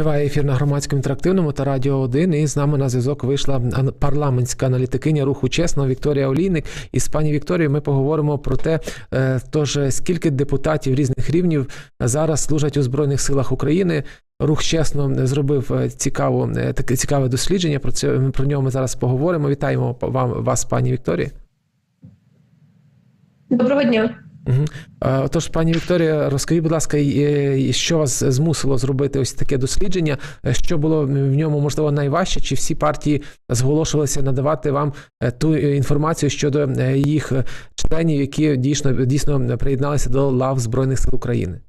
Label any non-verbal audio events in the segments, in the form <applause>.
Триває ефір на громадському інтерактивному та радіо 1. І з нами на зв'язок вийшла парламентська аналітикиня руху чесно Вікторія Олійник. І з пані Вікторією ми поговоримо про те, е, тож скільки депутатів різних рівнів зараз служать у збройних силах України. Рух чесно зробив е, цікаву е, таке цікаве дослідження. Про це про нього ми зараз поговоримо. Вітаємо вам вас, пані Вікторія. Доброго дня. Отож, пані Вікторія, розкажіть, будь ласка, що вас змусило зробити ось таке дослідження? Е, Що було в ньому можливо найважче? Чи всі партії зголошувалися надавати вам е, ту е, інформацію щодо їх членів, які дійсно дійсно приєдналися до лав Збройних сил України?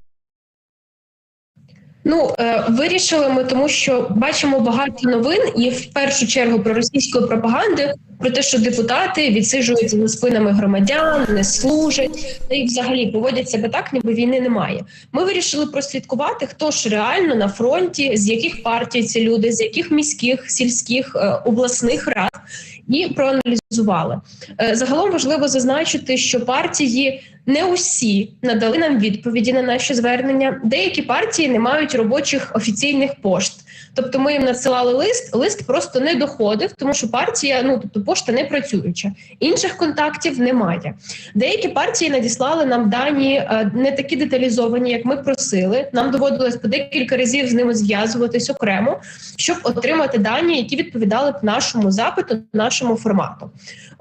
Ну е, вирішили ми, тому що бачимо багато новин, і в першу чергу про російської пропаганди, про те, що депутати відсиджуються за спинами громадян, не служать, та й взагалі поводять себе так, ніби війни немає. Ми вирішили прослідкувати, хто ж реально на фронті, з яких партій ці люди, з яких міських, сільських, е, обласних рад, і проаналізували. Е, Загалом важливо зазначити, що партії не усі надали нам відповіді на наші звернення. Деякі партії не мають робочих офіційних пошт. Тобто, ми їм надсилали лист, лист просто не доходив, тому що партія, ну тобто пошта не працююча. Інших контактів немає. Деякі партії надіслали нам дані е, не такі деталізовані, як ми просили. Нам доводилось по декілька разів з ними зв'язуватись окремо, щоб отримати дані, які відповідали б нашому запиту, нашому формату.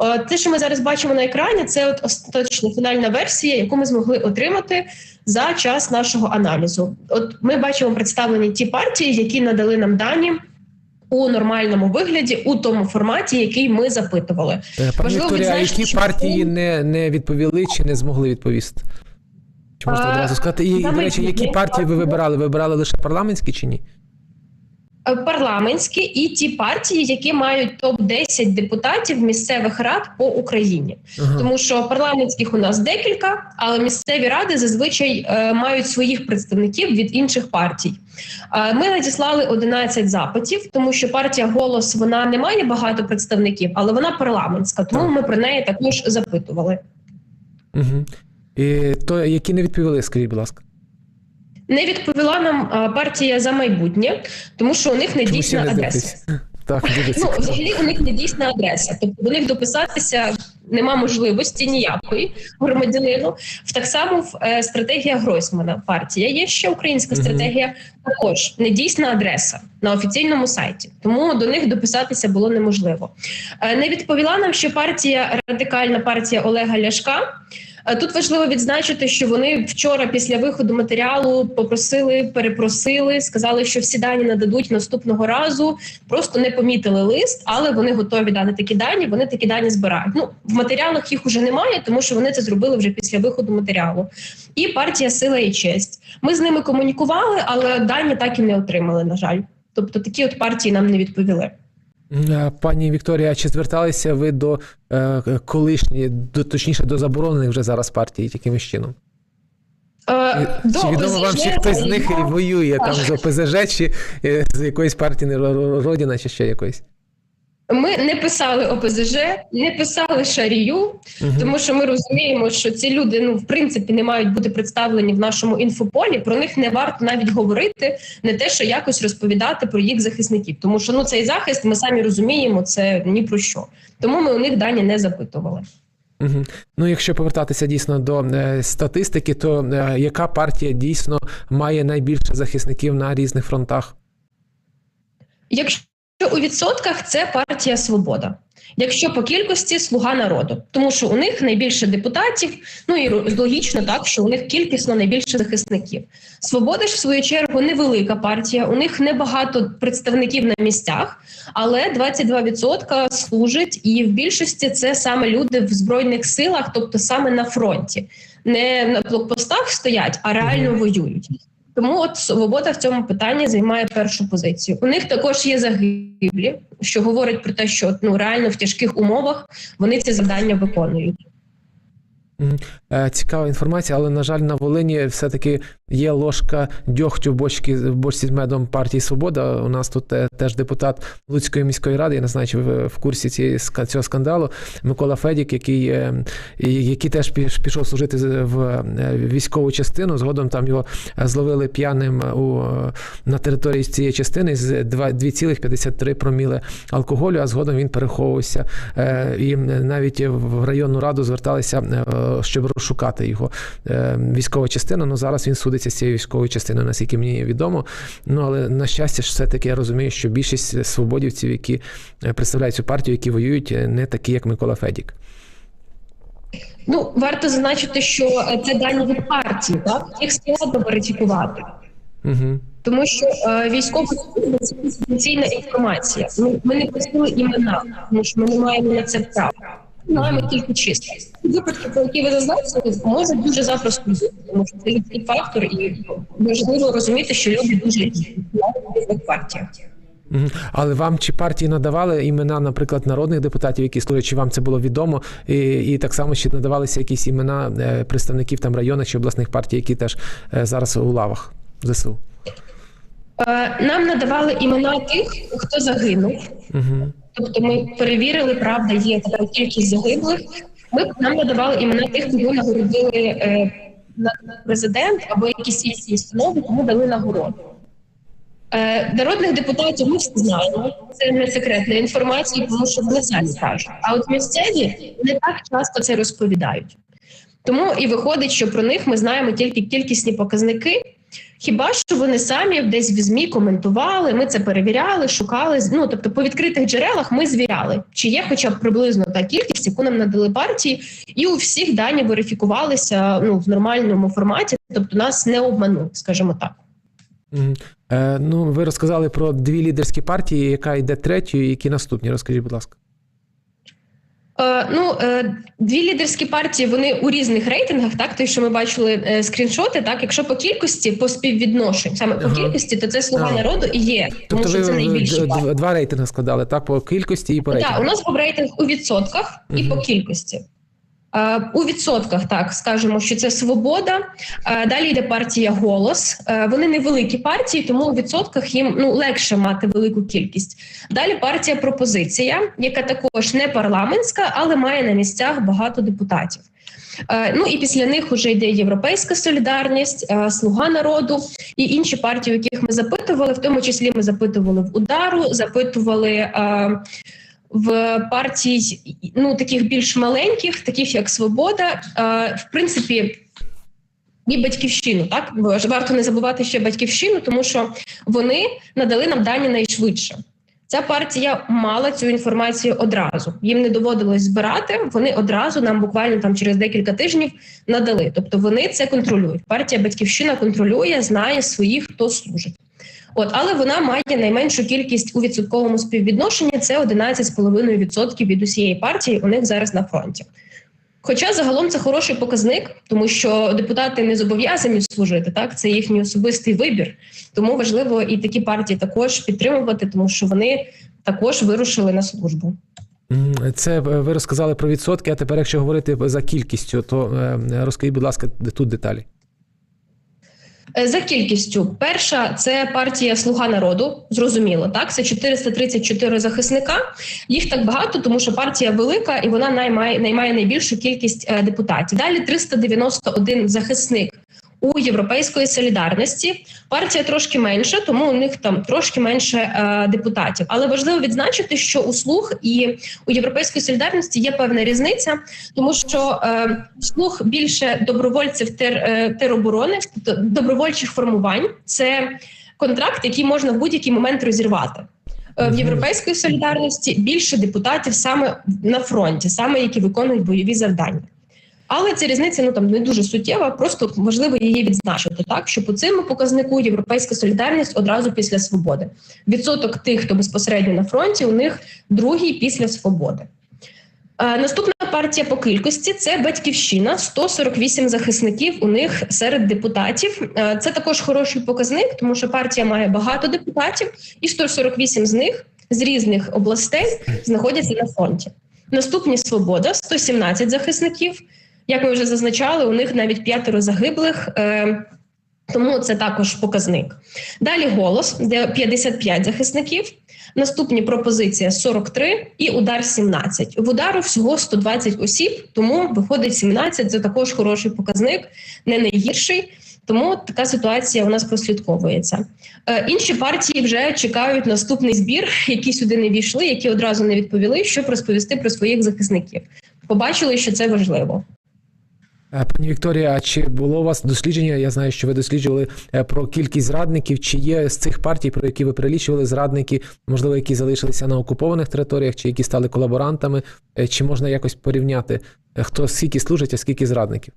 Е, Те, що ми зараз бачимо на екрані, це от остаточна фінальна версія, яку ми змогли отримати за час нашого аналізу. От ми бачимо представлені ті партії, які надали нам дані. У нормальному вигляді, у тому форматі, який ми запитували, Е, Пані Важливо Вікторія, відзначити, які що партії не, не відповіли чи не змогли відповісти? Чи можна А, одразу сказати? І, до речі, які партії ви вибирали? Ви вибирали лише парламентські чи ні? Е, парламентські і ті партії, які мають топ 10 депутатів місцевих рад по Україні, Ага. тому що парламентських у нас декілька, але місцеві ради зазвичай е, мають своїх представників від інших партій. Е, Ми надіслали 11 запитів, тому що партія голос вона не має багато представників, але вона парламентська. Тому ми про неї також запитували. Угу. І то, які не відповіли, скажіть, будь ласка. Не відповіла нам партія за майбутнє, тому що у них не дійсна не адреса. <laughs> Так, Ну, взагалі у них не дійсна адреса. Тобто до них дописатися нема можливості ніякої громадянину. В так само в е, стратегія Гройсмана партія є ще українська стратегія. Також не дійсна адреса на офіційному сайті, тому до них дописатися було неможливо. Е, не відповіла нам, що партія радикальна партія Олега Ляшка. Е, Тут важливо відзначити, що вони вчора після виходу матеріалу попросили, перепросили, сказали, що всі дані нададуть наступного разу. Просто не помітили лист, але вони готові дати такі дані. Вони такі дані збирають. Ну в матеріалах їх уже немає, тому що вони це зробили вже після виходу матеріалу. І партія Сила і честь. Ми з ними комунікували, але дані так і не отримали. На жаль, тобто такі от партії нам не відповіли. Е, Пані Вікторія, чи зверталися ви до е, колишньої, до, точніше до заборонених вже зараз партій якимось чином? Е, чи відомо вам, чи хтось з них воює там з ОПЗЖ, чи е, з якоїсь партії Родіна, чи ще якоїсь? Ми не писали ОПЗЖ, не писали Шарію, Мгм. тому що ми розуміємо, що ці люди ну в принципі не мають бути представлені в нашому інфополі. Про них не варто навіть говорити, не те, що якось розповідати про їх захисників, тому що ну цей захист ми самі розуміємо, це ні про що. Тому ми у них дані не запитували. Мгм. Ну, якщо повертатися дійсно до е, статистики, то е, яка партія дійсно має найбільше захисників на різних фронтах? Якщо у відсотках це партія Свобода. Якщо по кількості слуга народу, тому що у них найбільше депутатів, ну і логічно так, що у них кількісно найбільше захисників. Свобода ж в свою чергу невелика партія. У них небагато представників на місцях, але 22% служать, і в більшості це саме люди в збройних силах, тобто саме на фронті, не на блокпостах стоять, а реально воюють. Тому от свобода в цьому питанні займає першу позицію. У них також є загиблі, що говорить про те, що ну реально в тяжких умовах вони ці завдання виконують. Е, Цікава інформація, але на жаль, на Волині все-таки є ложка дьогтю в бочці, в бочці з медом партії Свобода. У нас тут е, теж депутат Луцької міської ради. Я не знаю, чи ви в курсі цієї цього скандалу. Микола Федік, який, е, який теж піш- пішов служити в е, військову частину. Згодом там його е, зловили п'яним у е, на території цієї частини з два- 2,53 проміли алкоголю. А згодом він переховувався. Е, І навіть в районну раду зверталися, е, щоб розшукати його е, військова частина. Ну зараз він судиться з цією військовою частиною, наскільки мені відомо. Ну але на щастя, все-таки я розумію, що більшість свободівців, які е, представляють цю партію, які воюють, е, не такі, як Микола Федік. Ну варто зазначити, що це дані від партії, так їх складно верифікувати. Угу. Тому що е, військова служба це конфіденційна інформація. Ми, ми не просили імена, тому що ми не маємо на це права. Маємо тільки чисто. Випадки, про які ви зазначили, можуть дуже запросто бути, тому що це людський фактор, і важливо розуміти, що люди дуже різні в партіях. Але вам чи партії надавали імена, наприклад, народних депутатів, які служать, чи вам це було відомо? І, і так само чи надавалися якісь імена е, представників там районних чи обласних партій, які теж е, зараз у лавах ЗСУ? Е, Нам надавали імена тих, хто загинув. Угу. Тобто ми перевірили, правда, є така кількість загиблих. Ми нам надавали імена тих, кого нагородили е, президент або якісь інші установи, кому дали нагороду. Е, народних депутатів ми всі знаємо. Це не секретна інформація, тому що вони самі кажуть. А от місцеві не так часто це розповідають. Тому і виходить, що про них ми знаємо тільки кількісні показники. Хіба що вони самі десь в ЗМІ коментували, ми це перевіряли, шукали. Ну тобто, по відкритих джерелах ми звіряли, чи є хоча б приблизно та кількість, яку нам надали партії, і у всіх дані верифікувалися ну в нормальному форматі, тобто нас не обманули, скажімо так. Е, ну, ви розказали про дві лідерські партії, яка йде третьою, які наступні. Розкажіть, будь ласка. Е, ну, е, дві лідерські партії вони у різних рейтингах. Так, той, що ми бачили е, скріншоти, так якщо по кількості, по співвідношень, саме по кількості, то це слуга Ага. народу і є, тому Тобто що ви це найбільші д- два рейтинги складали, так? По кількості і по Так, у нас був рейтинг у відсотках і угу. по кількості. Е, У відсотках так скажемо, що це свобода. Е, Далі йде партія голос. Е, Вони невеликі партії, тому у відсотках їм ну легше мати велику кількість. Далі партія пропозиція, яка також не парламентська, але має на місцях багато депутатів. Ну і після них вже йде Європейська солідарність, Слуга народу і інші партії, яких ми запитували, в тому числі ми запитували в удару, запитували. В партій ну таких більш маленьких, таких як Свобода, е, в принципі. І батьківщину, так варто не забувати ще батьківщину, тому що вони надали нам дані найшвидше. Ця партія мала цю інформацію одразу. Їм не доводилось збирати. Вони одразу нам буквально там через декілька тижнів надали. Тобто вони це контролюють. Партія Батьківщина контролює, знає своїх, хто служить. От, але вона має найменшу кількість у відсотковому співвідношенні. Це 11,5% від усієї партії. У них зараз на фронті. Хоча загалом це хороший показник, тому що депутати не зобов'язані служити. Так, це їхній особистий вибір. Тому важливо і такі партії також підтримувати, тому що вони також вирушили на службу. Це е, ви розказали про відсотки, а тепер, якщо говорити за кількістю, то е, розкажіть, будь ласка, тут деталі. Е, За кількістю, перша це партія Слуга народу. Зрозуміло, так це 434 захисника. Їх так багато, тому що партія велика і вона наймає наймає найбільшу кількість е, депутатів. Далі 391 захисник у європейської солідарності. Партія трошки менша, тому у них там трошки менше е, депутатів. Але важливо відзначити, що у слуг і у європейської солідарності є певна різниця, тому що е, слуг більше добровольців тер, е, тероборони, тобто добровольчих формувань. Це контракт, який можна в будь-який момент розірвати. Е, В європейської солідарності більше депутатів саме на фронті, саме які виконують бойові завдання. Але ця різниця ну там не дуже суттєва, просто важливо її відзначити так, що по цьому показнику європейська солідарність одразу після свободи. Відсоток тих, хто безпосередньо на фронті, у них другий після свободи. Е, Наступна партія по кількості це батьківщина. 148 захисників у них серед депутатів. Е, Це також хороший показник, тому що партія має багато депутатів, і 148 з них з різних областей знаходяться на фронті. Наступні свобода 117 захисників. Як ми вже зазначали, у них навіть п'ятеро загиблих. Е, тому це також показник. Далі голос, де 55 захисників. Наступні пропозиція 43 і удар 17. В удару всього 120 осіб, тому виходить 17. Це також хороший показник, не найгірший. Тому така ситуація у нас прослідковується. Е, інші партії вже чекають наступний збір, які сюди не війшли, які одразу не відповіли, щоб розповісти про своїх захисників. Побачили, що це важливо. Е, Пані Вікторія, а чи було у вас дослідження? Я знаю, що ви досліджували е, про кількість зрадників. Чи є з цих партій, про які ви перелічували зрадники, можливо, які залишилися на окупованих територіях, чи які стали колаборантами? Е, Чи можна якось порівняти, хто скільки служить, а скільки зрадників?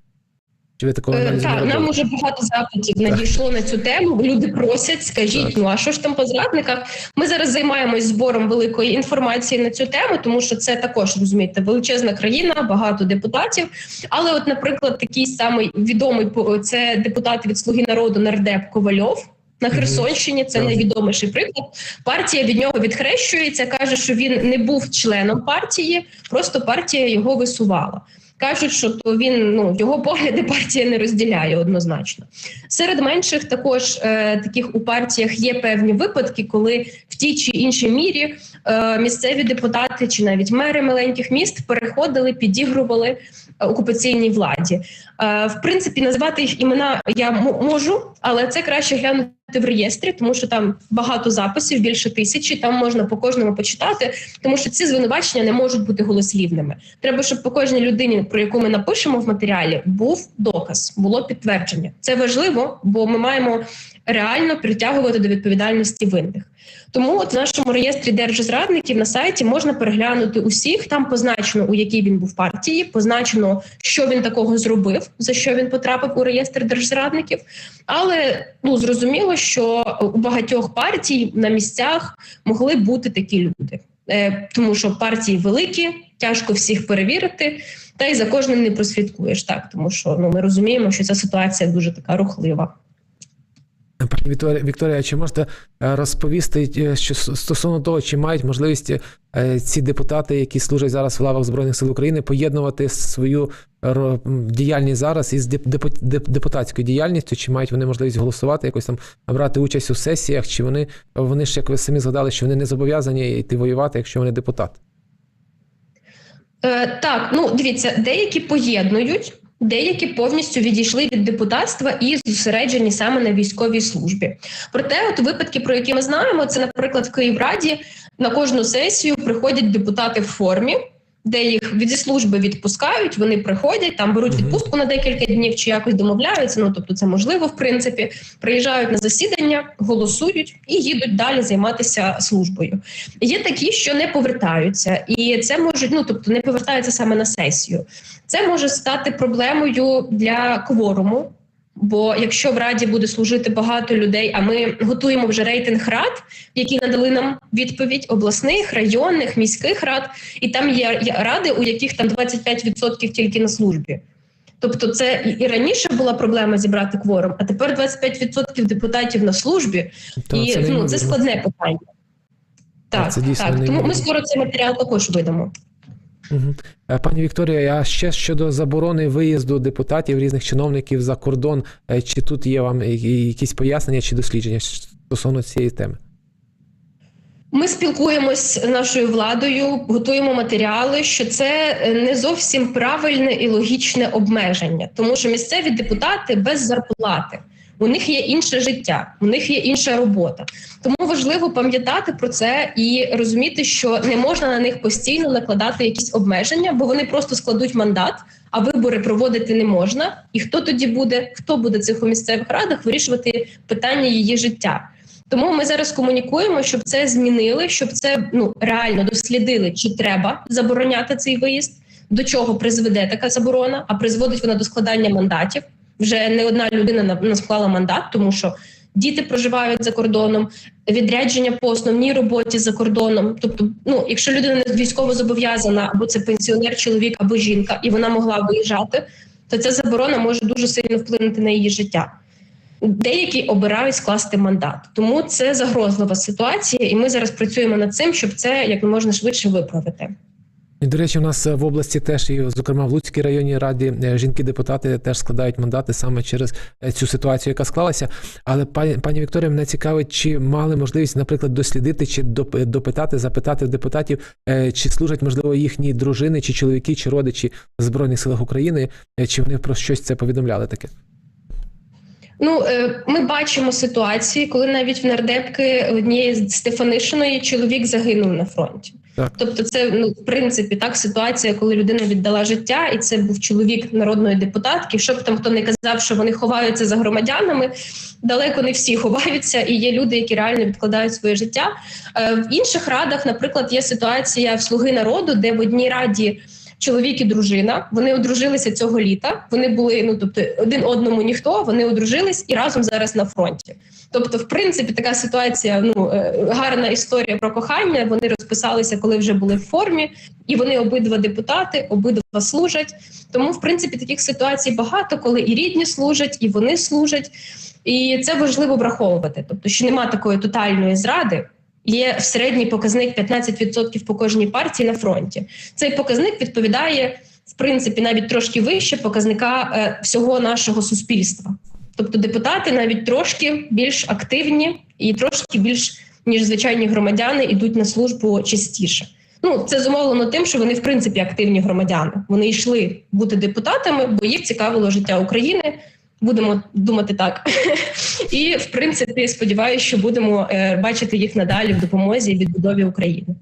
Чи ви такого Е, не Так, нам уже багато запитів надійшло на цю тему. Люди просять, скажіть, Так. ну а що ж там по зрадниках? Ми зараз займаємось збором великої інформації на цю тему, тому що це також розумієте, величезна країна, багато депутатів. Але, от, наприклад, такий самий відомий це депутат від Слуги народу нардеп Ковальов. На Херсонщині це найвідоміший приклад. Партія від нього відхрещується, каже, що він не був членом партії, просто партія його висувала. Кажуть, що то він ну його погляди партія не розділяє однозначно. Серед менших також е, таких у партіях є певні випадки, коли в тій чи іншій мірі е, місцеві депутати чи навіть мери маленьких міст переходили, підігрували е, окупаційній владі. Е, в принципі, назвати їх імена я можу, але це краще глянути в реєстрі, тому що там багато записів, більше тисячі. Там можна по кожному почитати, тому що ці звинувачення не можуть бути голослівними. Треба, щоб по кожній людині, про яку ми напишемо в матеріалі, був доказ, було підтвердження. Це важливо, бо ми маємо реально притягувати до відповідальності винних. Тому от в нашому реєстрі держзрадників на сайті можна переглянути усіх. Там позначено, у якій він був партії, позначено, що він такого зробив, за що він потрапив у реєстр держзрадників. Але ну зрозуміло, що у багатьох партій на місцях могли бути такі люди, е, тому що партії великі, тяжко всіх перевірити, та й за кожним не прослідкуєш так, тому що ну ми розуміємо, що ця ситуація дуже така рухлива. Пані Вікторія, Вікторія, чи можете е, розповісти е, що стосовно того, чи мають можливість е, ці депутати, які служать зараз в лавах Збройних сил України, поєднувати свою діяльність зараз із деп- депутатською діяльністю? Чи мають вони можливість голосувати, якось там брати участь у сесіях? Чи вони вони ж, як ви самі згадали, що вони не зобов'язані йти воювати, якщо вони депутати? Так, ну дивіться, деякі поєднують, деякі повністю відійшли від депутатства і зосереджені саме на військовій службі. Проте, от випадки, про які ми знаємо, це, наприклад, в Київраді на кожну сесію приходять депутати в формі. Де їх від зі служби відпускають, вони приходять, там беруть відпустку на декілька днів чи якось домовляються. Ну тобто, це можливо, в принципі, приїжджають на засідання, голосують і їдуть далі займатися службою. Є такі, що не повертаються, і це можуть, ну тобто не повертаються саме на сесію. Це може стати проблемою для кворуму. Бо якщо в раді буде служити багато людей, а ми готуємо вже рейтинг рад, які надали нам відповідь обласних, районних, міських рад, і там є ради, у яких там 25% тільки на службі. Тобто, це і- раніше була проблема зібрати кворум, а тепер 25% депутатів на службі, То і ну, це складне питання. Так, це так. Тому ми скоро цей матеріал також видамо. Е, Пані Вікторія, а ще щодо заборони виїзду депутатів різних чиновників за кордон, е, чи тут є вам якісь пояснення чи дослідження стосовно цієї теми? Ми спілкуємось з нашою владою, готуємо матеріали, що це е, не зовсім правильне і логічне обмеження, тому що місцеві депутати без зарплати. У них є інше життя, у них є інша робота. Тому важливо пам'ятати про це і розуміти, що не можна на них постійно накладати якісь обмеження, бо вони просто складуть мандат, а вибори проводити не можна. І хто тоді буде, хто буде цих у місцевих радах вирішувати питання її життя? Тому ми зараз комунікуємо, щоб це змінили, щоб це ну реально дослідили, чи треба забороняти цей виїзд, до чого призведе така заборона, а призводить вона до складання мандатів. Вже не одна людина на- на склала мандат, тому що діти проживають за кордоном, відрядження по основній роботі за кордоном. Тобто, ну якщо людина не військово зобов'язана, або це пенсіонер, чоловік або жінка, і вона могла виїжджати, то ця заборона може дуже сильно вплинути на її життя. Деякі обирають скласти мандат, тому це загрозлива ситуація, і ми зараз працюємо над цим, щоб це як можна швидше виправити. І, до речі, у нас в області теж, і, зокрема в Луцькій районній раді, е, жінки-депутати теж складають мандати саме через е, цю ситуацію, яка склалася. Але пані, пані Вікторія, мене цікавить, чи мали можливість, наприклад, дослідити чи допитати, запитати депутатів, е, чи служать можливо їхні дружини, чи чоловіки, чи родичі в збройних силах України, е, чи вони про щось це повідомляли таке? Ну, е, ми бачимо ситуації, коли навіть в нардепки однієї з Стефанишиної чоловік загинув на фронті. Так. Тобто, це ну в принципі так ситуація, коли людина віддала життя, і це був чоловік народної депутатки. Щоб там хто не казав, що вони ховаються за громадянами, далеко не всі ховаються, і є люди, які реально відкладають своє життя. Е, В інших радах, наприклад, є ситуація в слуги народу, де в одній раді. Чоловік і дружина вони одружилися цього літа. Вони були ну тобто один одному ніхто. Вони одружились і разом зараз на фронті. Тобто, в принципі, така ситуація. Ну е, гарна історія про кохання. Вони розписалися, коли вже були в формі, і вони обидва депутати, обидва служать. Тому, в принципі, таких ситуацій багато, коли і рідні служать, і вони служать. І це важливо враховувати. Тобто, що нема такої тотальної зради. Є в середній показник 15% по кожній партії на фронті. Цей показник відповідає в принципі навіть трошки вище показника е, всього нашого суспільства. Тобто депутати навіть трошки більш активні і трошки більш ніж звичайні громадяни йдуть на службу частіше. Ну це зумовлено тим, що вони в принципі активні громадяни. Вони йшли бути депутатами, бо їх цікавило життя України. Будемо думати так, і в принципі сподіваюся, що будемо е, бачити їх надалі в допомозі і відбудові України.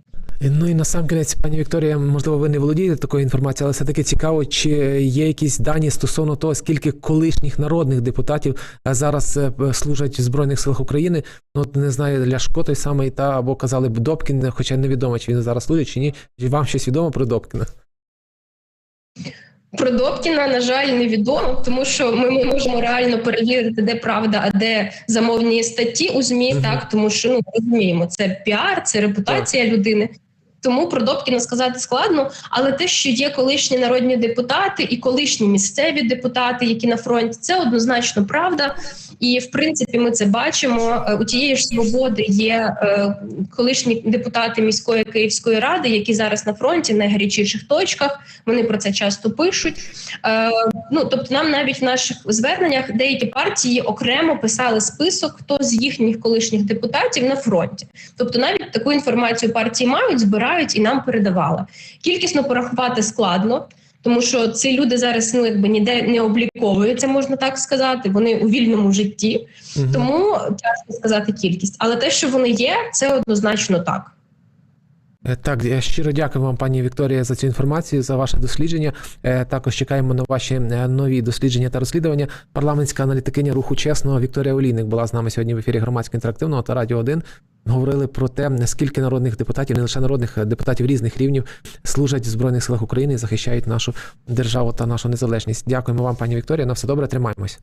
Ну і на сам кінець, пані Вікторія, можливо, ви не володієте такою інформацією, але все таки цікаво, чи є якісь дані стосовно того, скільки колишніх народних депутатів е, зараз е, служать в збройних силах України. Ну не знаю, Ляшко той самий та або казали б Добкін, хоча невідомо, чи він зараз служить, чи ні. Вам щось відомо про Добкіна? Про Добкіна, на жаль, невідомо, тому що ми, не можемо реально перевірити, де правда, а де замовні статті у ЗМІ, Мгм. так тому що ну розуміємо, це піар, це репутація людини. Тому про Добкіна сказати складно, але те, що є колишні народні депутати і колишні місцеві депутати, які на фронті, це однозначно правда. І в принципі, ми це бачимо. Е, У тієї ж свободи є е, колишні депутати міської київської ради, які зараз на фронті в найгарячіших точках. Вони про це часто пишуть. Е, ну тобто, нам навіть в наших зверненнях деякі партії окремо писали список, хто з їхніх колишніх депутатів на фронті. Тобто, навіть таку інформацію партії мають, збирають і нам передавали. Кількісно порахувати складно. Тому що ці люди зараз ну якби ніде не обліковуються, можна так сказати. Вони у вільному житті, угу. тому тяжко сказати кількість. Але те, що вони є, це однозначно так. Е, Так, я щиро дякую вам, пані Вікторія, за цю інформацію, за ваше дослідження. Е, Також чекаємо на ваші е, нові дослідження та розслідування. Парламентська аналітикиня руху чесно Вікторія Олійник була з нами сьогодні в ефірі громадського інтерактивного та радіо 1. Говорили про те, скільки народних депутатів, не лише народних депутатів різних рівнів служать в збройних силах України і захищають нашу державу та нашу незалежність. Дякуємо вам, пані Вікторія. На все добре, тримаємось.